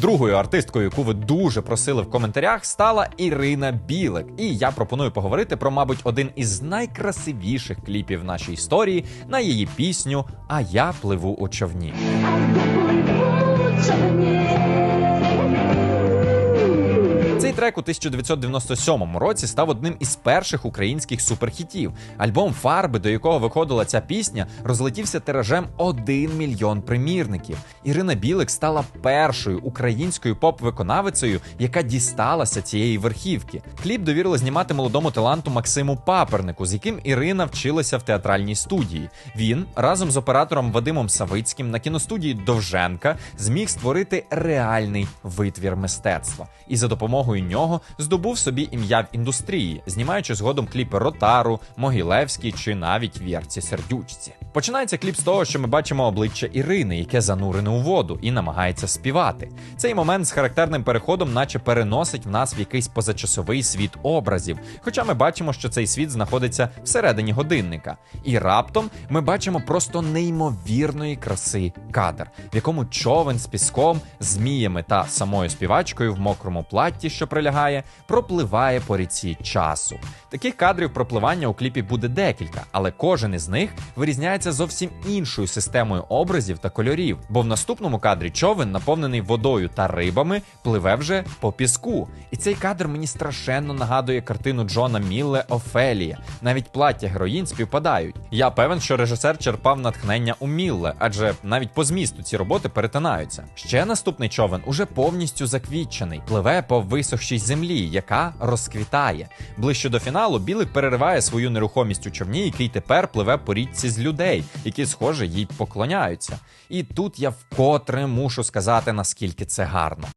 Другою артисткою, яку ви дуже просили в коментарях, стала Ірина Білик. І я пропоную поговорити про, мабуть, один із найкрасивіших кліпів нашій історії на її пісню А я пливу у човні. Цей трек у 1997 році став одним із перших українських суперхітів. Альбом Фарби, до якого виходила ця пісня, розлетівся тиражем 1 мільйон примірників. Ірина Білик стала першою українською поп-виконавицею, яка дісталася цієї верхівки. Кліп довірили знімати молодому таланту Максиму Папернику, з яким Ірина вчилася в театральній студії. Він разом з оператором Вадимом Савицьким на кіностудії Довженка зміг створити реальний витвір мистецтва і за допомогою нього здобув собі ім'я в індустрії, знімаючи згодом кліпи Ротару, Могилевський чи навіть Вірці Сердючці. Починається кліп з того, що ми бачимо обличчя Ірини, яке занурене у воду і намагається співати. Цей момент з характерним переходом, наче переносить в нас в якийсь позачасовий світ образів. Хоча ми бачимо, що цей світ знаходиться всередині годинника. І раптом ми бачимо просто неймовірної краси кадр, в якому човен з піском, зміями та самою співачкою в мокрому платті, що прилягає, пропливає по ріці часу. Таких кадрів пропливання у кліпі буде декілька, але кожен із них вирізняється зовсім іншою системою образів та кольорів. Бо в наступному кадрі човен, наповнений водою та рибами, пливе вже по піску. І цей кадр мені страшенно нагадує картину Джона Мілле Офелія. Навіть плаття героїн співпадають. Я певен, що режисер черпав натхнення у Мілле, адже навіть по змісту ці роботи перетинаються. Ще наступний човен уже повністю заквітчений, пливе по висохшій землі, яка розквітає. Ближче до фіналу Білик перериває свою нерухомість у човні, який тепер пливе по річці з людей, які, схоже, їй поклоняються. І тут я вкотре мушу сказати, наскільки це гарно.